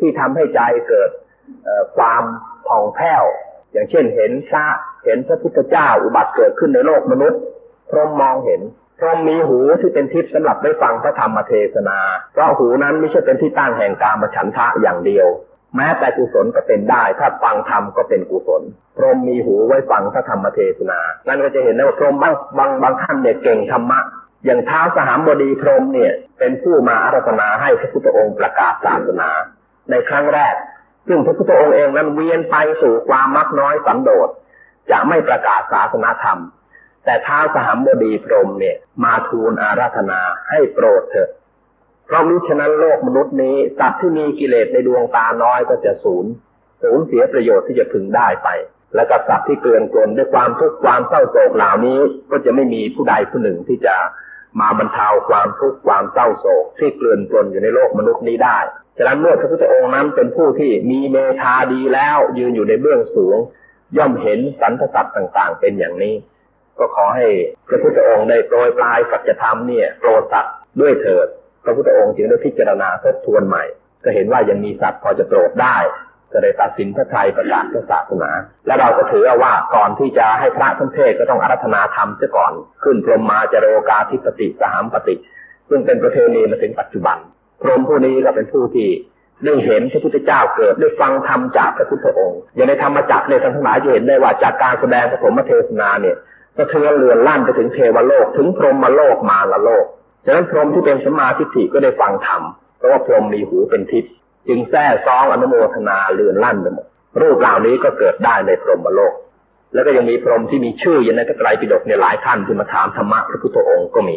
ที่ทำให้ใจเกิดความผ่องแผ้ว อย่างเช่นเห็นพระเห็นพระพุทธเจ้าอุบัติเกิดขึ้นในโลกมนุษย์พรหมมองเห็นพรหมมีหูที่เป็นทิพย์สำหรับได้ฟังพระธรรมเทศนา เพราะหูนั้นไม่ใช่เป็นที่ตั้งแห่งการมฉันทะอย่างเดียว แม้แต่กุศลก็เป็นได้ ถ้าฟังธรรมก็เป็นกุศล พรหมมีหูไว้ฟังพระธรรมเทศนา นั่นก็จะเห็นได้ว่าพรหมบางบางบางท่านเนี่ยเก่งธรรมะ อย่างท้าวสหามบดีพรหมเนี่ยเป็นผู้มาอาราธนาให้พระพุทธองค์ประกาศศาสนา ในครั้งแรก ซึ่งพระพุทธองค์เองนั้นเวียนไปสู่ความมักน้อยสันโดษจะไม่ประกาศศาสนาธรรม แต่ท้าวสหามบดีพรหมเนี่ย มาทูลอาราธนาให้โปรดเถอะเพราะมิฉะนั้นโลกมนุษย์นี้สัตว์ที่มีกิเลสในดวงตาน้อยก็จะสูญสูญเสียประโยชน์ที่จะพึงได้ไป และกับสัตว์ที่เกลื่อนกลนด้วยความทุกข์ความเศร้าโศกเหล่านี้ ก็จะไม่มีผู้ใดผู้หนึ่งที่จะ มาบรรเทาความทุกข์ความเศร้าโศกที่เกลื่อนกลนอยู่ในโลกมนุษย์นี้ได้ ฉะนั้นเมื่อพระพุทธองค์นั้นเป็นผู้ที่มีเมธาดีแล้วยืนอยู่ในเบื้องสูง ย่อมเห็นสรรพสัตว์ต่างๆ เป็นอย่างนี้ ก็ขอให้พระพุทธองค์ได้โปรยปลายสัจธรรมเนี่ยโปรดสัตว์ด้วยเถิด พระพุทธองค์จึงได้พิจารณาทบทวนใหม่ ก็เห็นว่ายังมีสัตว์พอจะโปรดได้ ก็ได้ตัดสินพระไทยประกาศพระศาสนา และเราก็ถือเอาว่าก่อนที่จะให้พระท่านเทศก็ต้องอารัธนาธรรมเสียก่อน ขึ้นพรหมมาจโรกาธิปติสหัมปติ ซึ่งเป็นประเพณีมาถึงปัจจุบัน พรหมผู้นี้ก็เป็นผู้ที่ได้เห็นพระพุทธเจ้าเกิดได้ฟังธรรมจากพระพุทธองค์ อย่างในธรรมจักรในยท่านทั้งหลายจะเห็นได้ว่าจากการแสดงพระธรรมเทศนาเนี่ยสะเทือนเรือนลั่นไปถึงเทวโลกถึงพรหมโลกมาลโลกฉะนั้นพรหมที่เป็นสมาทิฏฐิก็ได้ฟังธรรมเพราะว่าพรหมมีหูเป็นทิพย์ จึงแท้ซองอนุโมทนาเลือนลั่นไปหมดรูปเหล่านี้ก็เกิดได้ในพรหมโลก แล้วก็ยังมีพรหมที่มีชื่ออยู่ในพระไตรปิฎกในยหลายท่านที่มาถามธรรมะพระพุทธองค์ก็มี